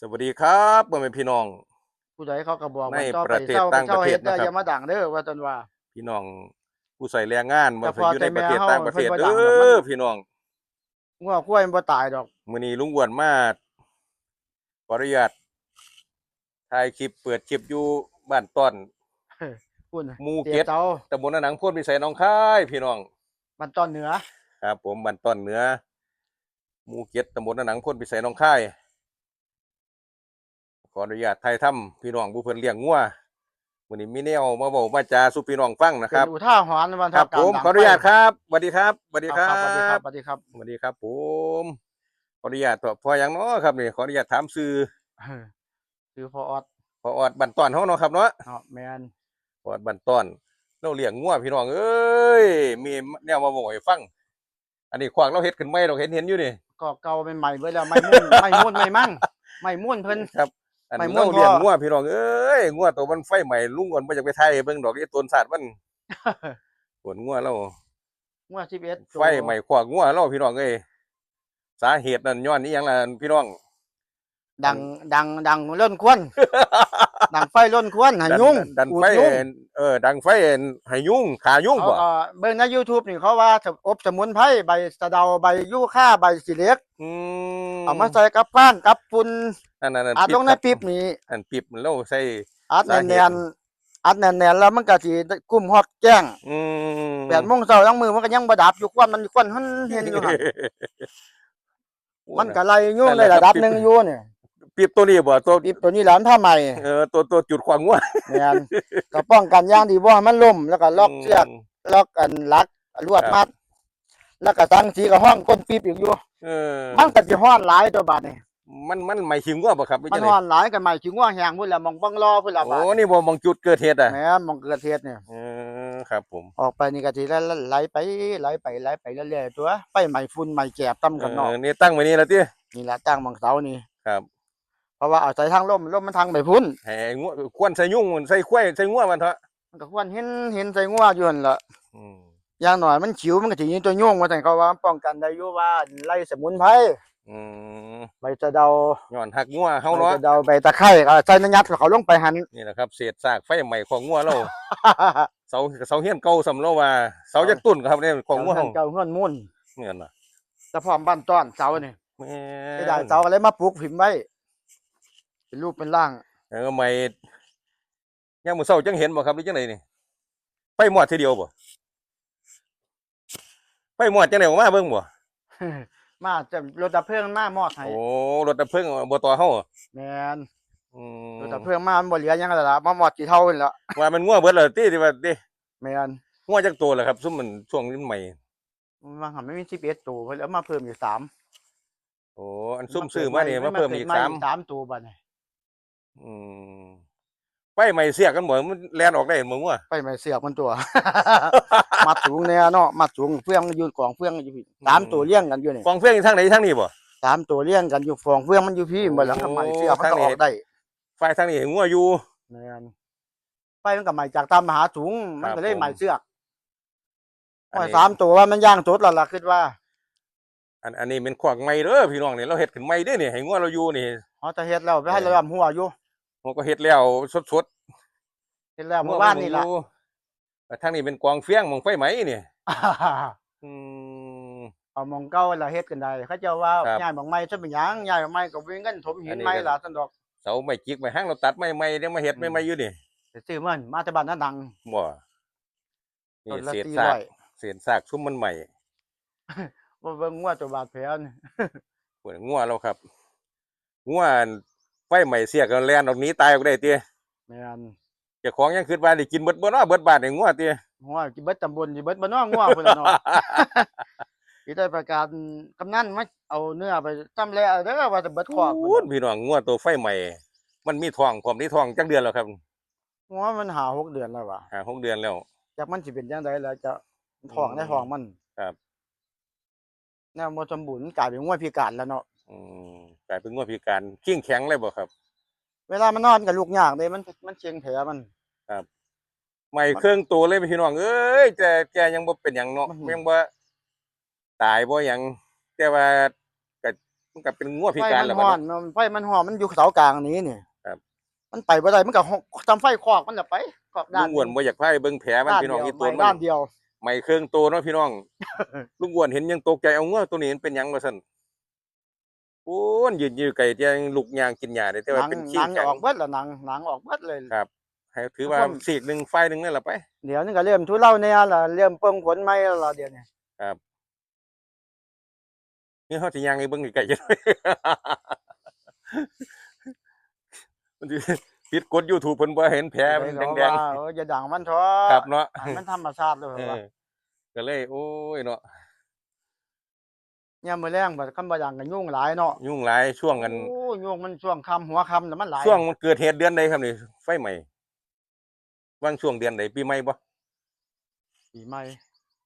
สวัสดีครับพ่อแม่พี่น้อง ผู้ใดเขาก็บอกในว่าต่อปไประเทศเศร้าต่างเศร้าประเทศเฮ็ดเด้อนะครับอย่ามาดังเด้อว่าตนว่า พี่น้องผู้ใส่แรงงานมาแต่พออยู่ในประเทศแต่แม่ต่างประเทศเฮาเอเพิ่นบ่ดังหรอกมันอพี่น้องงัวควายมันบ่ตายดอกมื้อนี้ลุงอ้วนมาขออนุญาตถ่ายคลิปเปิดคลิปอยู่บ้านต้อนคุณหมู่เตีเก็ยดเจ้าตำบลนาหนังโพนพิสัยหน้องคายพี่น้องบ้านตอนเหนือ ครับ ผมบ้านต้อนเหนือหมู่เก็ดตำบลนาหนังโพนพิสัยหน้องคายข ออนุญาตถ่ายทำพี่น้องผู้เพิ่นเลี้ยงงัวมื้อนี้มีแนวมาเว้ามาจาสู่พี่น้องฟังนะคเป็รับนอุท่าหรณ์วันครับผมขออนุญาตครับสวัสดีครับสวัสดีครัสวัสดีครับบสวัสดีครับสวัสดีครับ ผมขออนุญาตตัวพออย่างเนาะครับนี่ขออนุญาตถามซื้อเออคือพอออดพอออดบันต้อนเฮาเนาะครับเนาะเนาะแมนพอออดบันต้อนเราเลี้ยงงัวพี่น้องเอ้ยมีแนวมาบอกให้ฟัง อันนี้ขวางเราเฮ็ดขึ้นไม่เราเห็นเห็นอยู่นี่ก็เก่าใหม่ๆเบิดแล้วไม่มุ่นไม่มุ่นไม่มั่งไม่มุ่นเพิ่นครับ อันไม่ม่วเรานเลี้ยงพองัวพี่น้องเอ้ยงัวตัวมันไฟใหม่ลุงก่อนบ่อยากไปไทยเบิ่งดอกไอ้ต้นศาสตร์มันปวดงัวเรางัว11ตัวไฟใหม่ขวางงัวเราพี่น้องเอ้ยสาเหตุนั่นย้อนนี้ยังล่ะพี่น้อง ดังดังดังล้นควนดังไฟล้นควนให้ยุ่งดันอุดไฟยุ่งเออดังไฟให้ยุ่งขายุ่งเขาบ่ก็เบิ่งใน YouTube นี่เขาว่าอบสมุนไพรใบสะเดาใบยูคาใบสิเหล็กอืมเอามาใส่กับฟางกับฝุ่นนั่นนั่นอัดลงในปี๊บนี่อันปีบมันเราใส่อัดสาเหตุแน่นๆอัดแน่นๆแล้วมันก็สิกุ้มฮอดแจ้งอืมแปดโมงเช้าทั้งมือมันก็ยังบ่ดับอยู่ควันมันควันหันเห็นอยู่หั่นมันก็ไล่ยุ่งในระดับหนึงอยู่เนี่ย ปีบตัวนี้บ่ตัวปี๊บตัวนี้หลานผ้าใหม่เออตัวตัวจุดขวางงัวแม่นก็ป้องกันอย่างดีบ่ให้มันล่มแล้วก็ล็อกเชือกมล็อกอันลักลวดครับมัด แล้วก็ตั้งสีกับห้องก้นปี๊บอีกอยู่เออมันก็สิฮ้อนหลายตัวบาดนี่มันมันไม่ขิงงัวบ่ครับหรือมันจังได๋ฮ้อนหลายก็หมายถึงว่าแหงพุ่นละมองบังรอพุ่นละบาดโอ้นี่บ่มองจุดเกิดเหตุอะแหม่มองเกิดเหตุเนี่ยเออครับ ผมออกไปนี่ก็สิไหลไปไหลไปไหลไปเรื่อยๆตัวไปใหม่ฝุ่นใหม่แกบตํกันเนาะเออนี่ตั้งไว้นี่แล้วตินี่แหละตั้งบางเสานี่ครับ เพราะว่าเอาใส่ทางลมลมมันทางไปพุ่นให้งัวควรใส่ยุ่งใส่ควายใส่งัวมันเถอะมันก็ควรเห็นเห็นใส่งัวอยู่นั่นล่ะอืมอย่างน้อยมันฉิวมันก็สิยิงตัวยุ่งว่าซั่นเขาว่าป้องกันได้อยู่ว่าไล่สมุนไพรอืมใบสะเดาย้อนหักงัวเฮาใบเนาะสะเดาใบตะไคร้ก็ใส่น้ำยัดเขาลงไปหั่นนี่แหละครับเศษซากไฟใหม่ของงัวเรา เสาเสาเฮียนเก่าสำเราว่าเสาจักตุ่นครับเนี่ยของงัวเจ้าเฮาเจ้าเฮือนมุ่นเนี่ยน่ะแต่พร้อมบ้านต้อนเสานี่แม่ไม่ได้เสาอะไรมาปลูกพิมพ์ไว้ เป็นรูปเป็นร่างเออใหม่ยังมื้อเช้าจังเห็นบ่ครับหรือจังไดนี่ไฟหมอดทีเดียวบ่ไฟหมอดจังได๋ออกมาเบิ่งบ่มาจะรถดับเพลิงมามอดให้โอ้รถดับเพลิงบ่ต่อเฮาแม่นอืมรถดับเพลิงมามันบ่เหลือหยังแล้วล่ะมามอดกี่เท่านั่นล่ะว่ามันงัวเบิดแล้วติที่ว่าติแม่นงัวจักตัวแล้วครับซุมมันช่วงนี้มันใหม่มันหันไม่มี11ตัวเพิ่นเอามาเพิ่มอีก3โอ้อันซุ่มซื้อมานี่มาเพิ่มอีกมาสามสามตัวบัดนี้ อืมไฟใหม่เสียกันบ่มันแล่นออกได้บ่งัวไปไม่เสียบมันตัว มัดสูงแน่เนาะมัดสูงเฟืองอยู่กองเฟืองอยู่พี่สามตัวเลี้ยงกันอยู่นี่กองเฟืองอยู่ทางไหนทางนี้บ่สามตัวเลี้ยงกันอยู่ฟองเฟืองมันอยู่พี่บ่หลังทำไมเสียบมันก็ออกได้ ไฟทางนี้งัวอยู่แม่นไปมันก็ใหม่จากตามมหาสูงมันก็เลยผมใหม่เสือกอันว่านี้สามตัวว่ามันย่างสดแล้วล่ะคิดว่า อันอันนี้เป็นขวากใหม่เด้อพี่น้องนี่เราเฮ็ดขึ้นใหม่เด้อนี่ให้งัวเราอยู่นี่เขาจะเฮ็ดแล้วไปให้เราลำหัวอยู่ เราก็เฮ็ดแล้วสดเฮ็ดแล้วๆเมื่อวานนี่ล่ะงัวมัอยู่ทางนี้เป็นกองเฟียงหมองไฟไหมนี่อืมเอาหมองเก่าแล้วเฮ็ดกันได้เขาเจ้าว่าครับย้ายหมองใหม่ซะเป็นหยังย้ายหมองใหม่ก็วิ่งกันถมหิอันนนี้ใหม่ก็ล่ะซั่นดอกเสาไม้จิกไม้ห้างเราตัดไม้ใหม่เดี๋ยวมาเฮ็ดอืมไม้ใหม่อยู่นี่ไปซื้อมันมาแต่บ้านนั้นดังบ่นี่ต้นละเศษสี่ซาร้กอยเศษซากซุ่มมันใหม่บ่เบิ่งงัวตัวบาดแผลนี่ปวดงัวเราครับงัว ไฟใหม่เสียกันแล่นออกหนี้ตายออกได้ติแม่นเจ้าของยังคิดว่าได้กินเบิดบ่เนาะเบิดบาทให้งัวติหัวสิเบิดตำบลสิเบิดบ่น้องัวพุ่นล่ะเนาะ สิได้ประกาศกำนันมาเอาเนื้อไปทำแล้วเด้อว่าจะเบิดคอกพูดพี่น้องงัวตัวไฟใหม่ มันมีทองความที่ทองจักเดือนแล้วครับหัวมันหาหกเดือนแล้วว่ะหาหกเดือนแล้วจากมันสิเป็นจังไดแล้วจะท้องได้ท้องมันครับ แนวบ่สมบูรณ์กลายเป็นงัวพิการแล้วเนาะ อืมกลายเป็นงัวพิการขิ้งแข็งเลยบ่ครับ เวลามันนอนกับลูกยากเด้มันมันเชียงแผลมันใหม่เครื่องตัวเลยพี่น้องเอ้ยแต่แกยังบ่เป็นหยังเนาะมันยังบ่ตายบ่หยังแต่ว่าก็มันก็เป็นงัวพิไฟการมันแล้วฮ้บัอดนนี้มันไฟมันฮ้อนมันอยู่เสากลางนี้นี่ครับมันไปบ่ได้มันก็ฮ้อนทำไฟคอกมันละไปคอกด้าลุนงอ้วนบ่อยากพาไปเบิ่งแผลมันด้านพี่น้องเดีอียวตัวไม่มัด้านนเดียว ไม่เครื่องโตเนาะพี่น้องลุงอ้วนเห็นยังตกใจเอางัวตัวนี้มันเป็นหยังว่าซั่น โอ้ยยืนอยู่ไกลจะยังลูกยางกินหญ้าได้แต่หว่านังเป็นหขี้นังแข็งออกเบิดแล้วหนังหนังออกเบิดเลย ครับ ให้ถือว่าความสีกหนึงไฟหนึงนั่นล่ะไป เดี๋ยวนี้ก็เริ่มทุเลาแน่ล่ะเริ่มเปิงขนไหมแล้วล่ะเดี๋ยวนี้นี่เฮาสิย่างให้เบิ่งไกลๆจังมันสิปิดกด YouTube เพิ่นบ่ให้เห็นแผลมันเลยแดว่างเอออย่าดังมันเถอะๆครับเนาะให้มันธรรมชาติเลยเอว่าอก็เลย โอ้ยเนาะ เนี่ยมื้อแรงบัดคำบ่ดังก็ยุ่งหลายเนาะยุ่งหลายช่วงกัน โอ้ยุ่งมันช่วงค่ำหัวค่ำน่ะมันหลายช่วงมันเกิดเหตุเดือนใดครับนี่ไฟใหม่ว่างช่วงเดือนใดปีใหม่บ่ปีใหม่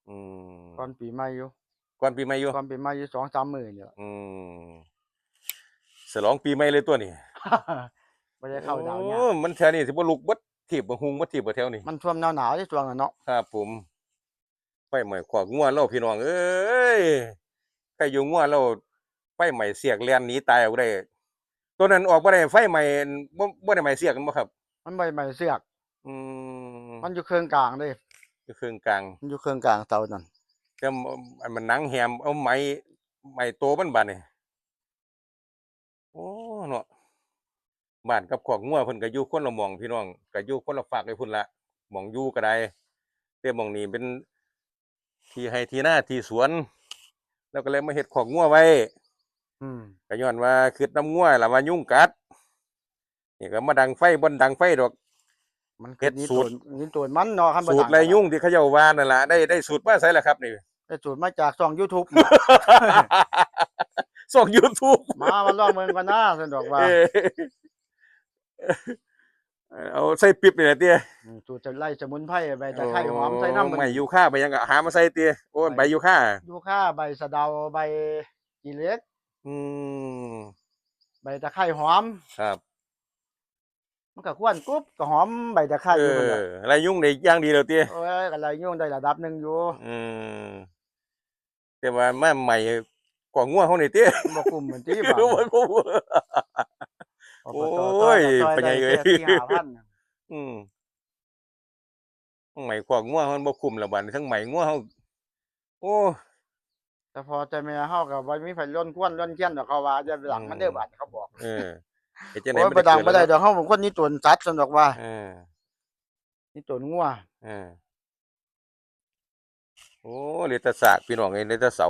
อืมก่อนปีใหม่อยู่ก่อนปีใหม่อยู่ก่อนปีใหม่อยู่2-3มื้อนี่ล่ะอืมฉลองปีใหม่เลยตัวนี้บ่ได้เข้าดาวเนี่ยโอ้มันแถวนี้สิบ่ลุกเบัดถีบบ่หุงบ่ถีบบ่แถวนี้มันช่วงหนาวๆที่ช่วงนั้นเนาะครับผมไฟใหม่ขวากงัวเราพี่น้องเอ้ย ใครอยู่งัวเราไฟใหม่เสียกแล่นหนีตายออกได้ตัวนั้นออกบ่ได้ไฟใหม่บ่บ่ได้ใหม่เสียกกันบ่ครับ มันบ่ใหม่เสือกอืมมันอยู่เครื่องกลางเด้อยู่เครื่องกลางมันอยู่เครื่องกลางเตานั่นแต่อันมันหนังแฮมเอาไม้ไม้โตมันบาดนี่โอ้เนาะบ้านกับขอกงัวเพิ่นก็อยู่คนละหม่องพี่น้องก็อยู่คนละฝากเลยพุ่นละหม่องอยู่ก็ได้แต่หม่องนี้เป็นที่ให้ที่หน้าที่สวน แล้วก็เลยมาเฮ็ดขอกงัวไว้ อืมก็ย้อนว่าคือน้ำงัวล่ะว่ายุ่งกัดนี่ก็มาดังไฟบ่ดังไฟดอก มันเฮ็ดนี่สูสูตตรรนี่สูตรมันเนาะคันบ่สูตรไรยุ่งที่เขาเจ้าว่านั่นล่ะได้ได้สูตรมาใส่ละครับนี่ ได้สูตรมาจากช่อง YouTube ส่อง YouTube มามาลองเมืองกันนะสนดอกว่า เอ้ย เอาใส่ปิ๊บนี่แหละเตี้ยมสูตรจะไล่สมุนไพรใบตะไคร้หอมใส่น้ำมันไม่ยูค่าไปยังก็หามาใส่เตี้ยโอ้ยใบยูค่ายูค่าใบสะเดาใบกีเหล็ก อืมใบตะไคร้หอมครับ มันก็ควรกรุ๊บก็หอมใบตะไคร้เออยู่มันแหละออะไรยุ่งได้อย่างดีแล้วเตี้ยโอ้ยอะไรยุ่งได้ระดับหนึ่งอยู่ อืมแต่ว่ามาใหม่กว่างัวเฮานี่เตี้ยบ่คุ้มเหมือนที่บ้าน โอ้ยโอ้ยตโอ้ยซอยเป็นไงเอ่ย ที่หาพันอืมใหม่กว่างัวมันบ่คุ้มละบัดนี้ทั้งใหมงัวเฮาโอ้ แต่พอใจแม่เฮาก็บ่มีไผล้นกวนล้นเคียนดอกเขาว่าจะหลังมันเด้อบัดเขาบอกเออเฮ็ดจังได๋โอ้ยบ่ดังบ่ได้ดอกเฮาเป็นคนนี่ตวนสัตว์สนดอกว่าเออนี่ตวนงัวเออโอ้เหลยแตะสากพี่น้องเอ้ยเหลยแตะเสา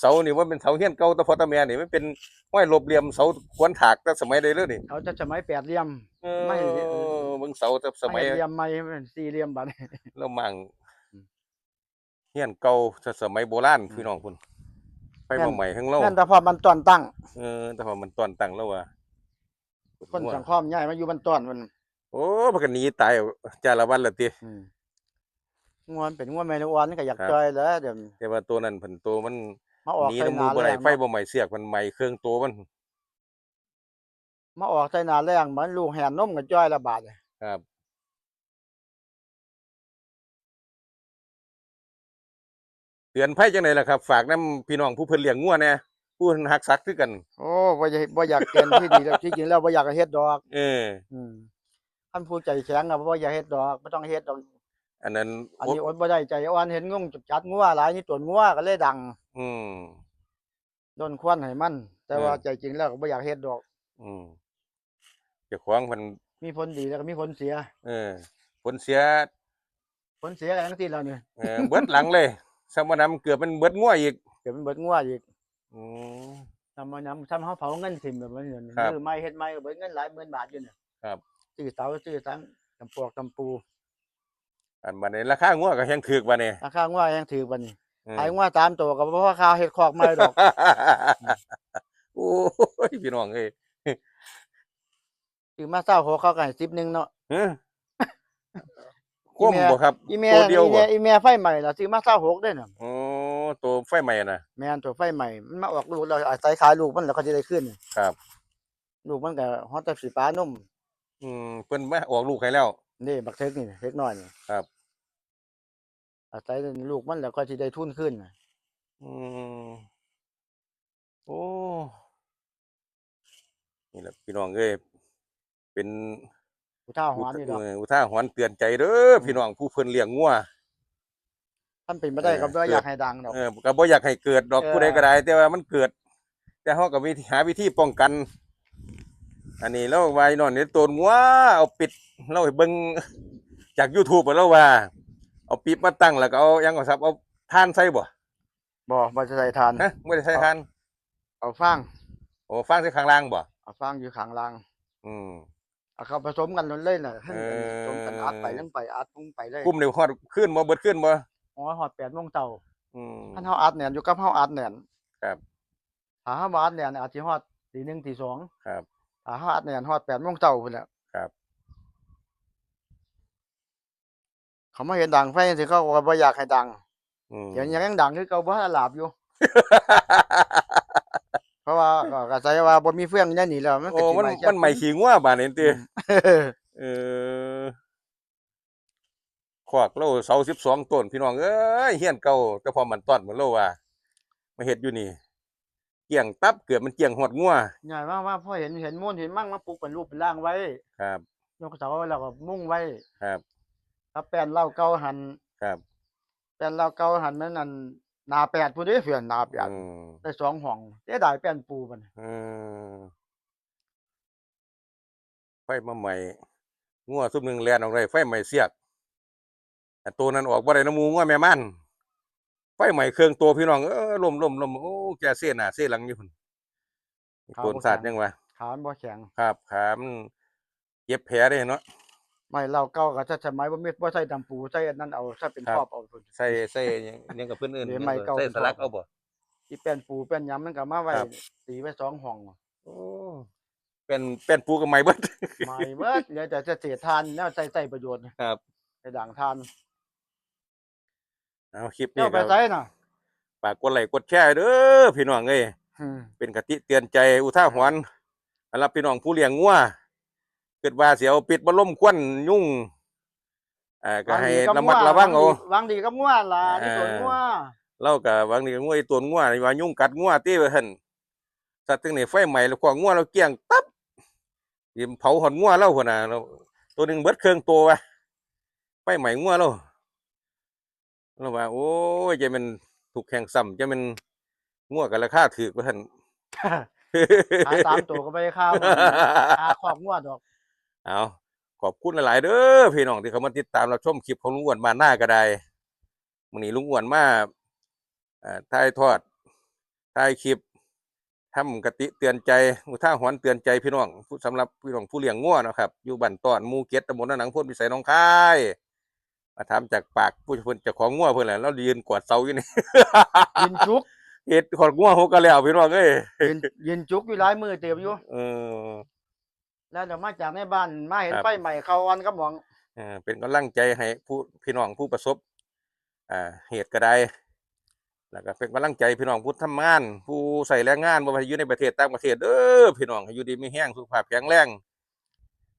เสานี่ว่าเป็นเสาเฮียนเก่าแตะพอตะแม่นี่มันเป็นห้อยลบเหลี่ยมเสาควนถากแต่สมัยใดเลยนี่เขาจะสมัยแปดเหลี่ยมเอไม่อเบิ่งเสาแต่สมัยไเหลี่ยมไม่เป็นสี่เหลี่ยมบัดนี้เรามั่งอืมเฮียนเก่าแต่สมัยโบราณพี่น้องพุ่นไปบ่ใหม่ทั้งเรานั่นแต่พอมันตอนตั้งเออแต่พอมันตอนตั้งแล้วว่าคนสังคมย้ายมาอยู่บนต้นมัน โอ้มันก็หนีตายจาละวันละติอืมงัวมันเป็นงัวแม่ลูกอ่อนก็อยากครับจอยแล้วเดี๋ยวแต่ว่าตัวนั้นเพิ่นตัวมัน มาออกหนีใส่น้ำหมูนาบ่แรได้งไฟบ่ใหม่เสียกมันใหม่เครื่องตัวมันมาออกใส่หนาแรงเหมือนลูกแหนนมกับจ้อยละบาทเลยครับเตือนภัยจังไดล่ะครับ ฝากน้ำพี่น้องผู้เพิ่นเลี้ยงงัวแหน่ผู้เพิ่นรักสัตว์คือกัน โอ้บ่อยากบ่อยากเกินที่ดีแล้วที่จริงแล้วบ่อยากให้เฮ็ดดอก เออ อืมท่านผู้ใจแข็งก็บ่อยากเฮ็ดดอกบ่ต้องเฮ็ดดอก อันนั้นอันนี้อดบ่ได้ใจอ่อนเห็นงงจับจัดงัวหลายนี่ตวนงัวก็เลยดัง อืมโดนควันให้มัน แต่ว่าเออใจจริงแล้วก็บ่อยากเฮ็ดดอก อืมเจ้าของเพิ่นมีผลดีแล้วก็มีผลเสีย เออ ผลเสีย ผลเสียก็ทั้งสิ้นแล้วนี่เออเบิดหลังเลยสมานำเกือบมันเบิดงัวอีกเดี๋ยวมันเบิดงัวอีกอืมทำมานำทำเฮาเผาเงินถิ่มแบบนี้เนี่ยครับมือไม้เฮ็ดไม้ก็เบิดเงินหลายหมื่นบาทอยู่เนี่ยครับซื้อเสาซื้อทั้งตำปวกตำปู อันบัดนี้ราคางัวก็แฮงถูกบัดนี้ ราคางัวยังถือบัดนี้อืม ขายงัวตามตัวก็บ่พอค่าเฮ็ดคอกใหม่ดอก โอ้ยพี่น้องเอ้ยซื้อมาเศร้าหัวเขาก็ให้10นึงเนาะ ฮะคมบ่ครับ อีแม่ตัวเดียวอีบ่แม่อีแม่ไฟใหม่ล่ะซื้อมาเศร้าหกได้น่ะโอ้ตัวไฟใหม่น่ะ แม่นตัวไฟใหม่มันมาออกลูกแล้วอาศัยขายลูกมันแล้วก็จะได้ขึ้นครับ ลูกมันก็ฮอดแต่สิปลานมอืมเพิ่นมาออกลูกให้แล้ว นี่บักเทิกนี่เล็กน้อยนี่ครับ อาศัยลูกมันแล้วก็สิได้ทุนขึ้นน่ะอืมโอ้นี่แหละพี่น้องเอ้ยเป็นผู้เฒ่าหวานนี่ดอกเอออุท่าหรณ์เตือนใจเด้อพี่น้องผู้เพิ่นเลี้ยงงัวท่านเป็นบ่ได้ก็บ่เอออยากให้ดังดอกเออก็บ่อยากให้เกิดดอกเออผู้ใดก็ได้แต่ว่ามันเกิด แต่เฮาก็มีหาวิธีป้องกัน อันนี้เราไว้นอนในต้นงัวเอาปิดเราให้เบิ่งจาก YouTube อะเราว่า เอาปิดมาตั้งแล้วก็เอาหยังก็ซับเอาท่านใส่บ่บ่บ่จะใส่ทานฮะบ่ได้ใส่ท่าน เอาฟางโอ้ฟังใส่ข้างล่างบ่เอาฟางอยู่ข้างล่าง อืมเอาเข้าผสมกันเลยน่ะให้เออผสมกันอัดไปลงไปอัดลงไปเลยกุ้มเดี๋ยวฮอดขึ้นบ่เบิดขึ้นบ่อ๋อฮอด8โมงเช้าอืมคันเฮาอัดแหน่นอยู่กับเฮาอัดแหน่นครับถ้าเฮาบ่อัดแหน่นอาจสิฮอดตีหนึ่งตีสองครับ ถ้าเฮาอัดแหน่นฮอด8โมงเช้าพุ่นแหละครับ เขามาเห็นดังไฟจังซี่เขาก็บ่อยากให้ดังอืมเดี๋ยวยังดังคือเก่าบ่ทันหลับอยู่ เพราะว่าก็ก็ใส่ว่าบ่มีเฟืองอยู่ในนี่แล้วมันก็โอ้สิมันไหม้แค่มันใหม่ขี้งัวบาดนี้ติเออเออขวากโลเสาสิบสองต้นพี่น้องเอ้ยเฮียนเก่าแต่พอมันต้อนเหมือนโลว่ามาเฮ็ดอยู่นี่ เกี่ยงตับเกือบมันเกี่ยงหอดงัวใหญ่ว่าว่าพอเห็นเห็นมูลเห็นมั่งมาปลูกเป็นรูปเป็นร่างไว้ ครับ ยกเสาแล้วก็มุ่งไว้ครับถ้าแป้นเหล้าเก่าหันครับแป้นเหล้าเก่าหันมันนั่นหนาแปดผู้เด้เพื่อนหนาแปดอืมได้สองห้องเสียดายแป้นปูมันอืมไฟมาใหม่งัวซุมหนึ่งแลนออกได้ไฟใหม่เสียกแต่ตัวนั้นออกบ่ได้น้ำมูงัวแม่มัน ไฟใหม่เครื่องตัวพี่น้องเออลมลมลมโอ้แกเสียหน้าเสียหลังอยู่พุ่นต้นศาสตร์ยังวะขามันบ่แข็งครับขามนเย็บแผลได้เนาะ ไม่เหล้าเก่าก็จะสมัยบ่มีบ่ใส่ดำปูใส่อันนั้นเอาใส่เป็นครับครอบเอาพุ่นใส่ใส่หยังหยังกับเพื่อนอื่นเดี๋ยวไม้เก่า ใส่เป็นสลักทองเอาบ่ที่แป้นปูแป้นหยำมันก็มาไว้ครับ ตีไว้สองห้องโอ้เป็นเป็นปูกับไม้เบิด ไม่เบิดเหลือแต่จะเสียทานแนวใส่ใส่ประโยชน์ครับไปด่างทาน เอาคลิปนี้เจ้าไปก็ใส่น่ะฝากกดไลค์กดแชร์เด้อพี่น้องเอ้ยอืมเป็นกติเตือนใจอุทาหรณ์สำหรับพี่น้องผู้เลี้ยงงัวเกิดว่าเสียวปิดบ่ล่มควันยุ่งอ่าก็ให้วางระมัดระวังเอาวางดีกับงัวล่ะที่สวนอ่างัว เราก็บางทีก็งัวไอ้ตัวงัวนี่ว่ายุ่งกัดงัวติว่าหั่นสัตว์ตึงนี่ไฟใหม่แล้วกว่างัวเราเกลี้ยงตับสิเผาหอนงัวเราพุ่นน่ะเราตัวหนึงเบิดเครื่องตัววะไฟใหม่งัวเรา เราว่า โอ้ยจะเป็นถูกแข่งซ้ำจะเป็นงัวกันราคาถูกว่าหั่นขายสามตัวก็ไปข้าวหาขอบงัวดอก เอาขอบคุณหลาย ๆ เด้อพี่น้องที่เขามาติดตามรับชมคลิปของลุงอ้วนมาหน้าก็ได้มื้อนี้ลุงอ้วนมาเอ่อถ่ายทอดถ่ายคลิปทำกติเตือนใจอุท่าหรณ์เตือนใจพี่น้องผู้สำหรับพี่น้องผู้เลี้ยงงัวนะครับ อยู่บ้านตอนหมู่เก็ตตำบลนาหนังพ่นพิสัยหน้องคาย มาถามจากปากผู้เพิ่นเจ้าของงัวเพิ่นแหละแล้วยืนกวาดเสาอยู่นี่ยินจุกเฮ็ดขอดงัวหกก็แล้วพี่น้องเอ้ยยินยินจุกอยู่หลายมือเติบอยู่เออแล้วเดี๋ยวมาจากในบ้านมาเห็นครับไฟใหม่เข้าอันก็มองเอ่อเป็นกำลังใจให้ผู้พี่น้องผู้ประสบอ่าเหตุก็ได้แล้วก็เป็นกำลังใจพี่น้องผู้ทำงาน ผู้ใส่แรงงานบ่ว่าอยู่ในประเทศต่างประเทศเด้อพี่น้องให้อยู่ดีมีแห้งสุขภาพแข็งแรง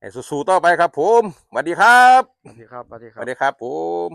ให้สู้ๆต่อไปครับ ผมสวัสดีครับ สวัสดีครับสวัสดีคสรับ วัสดีครับผม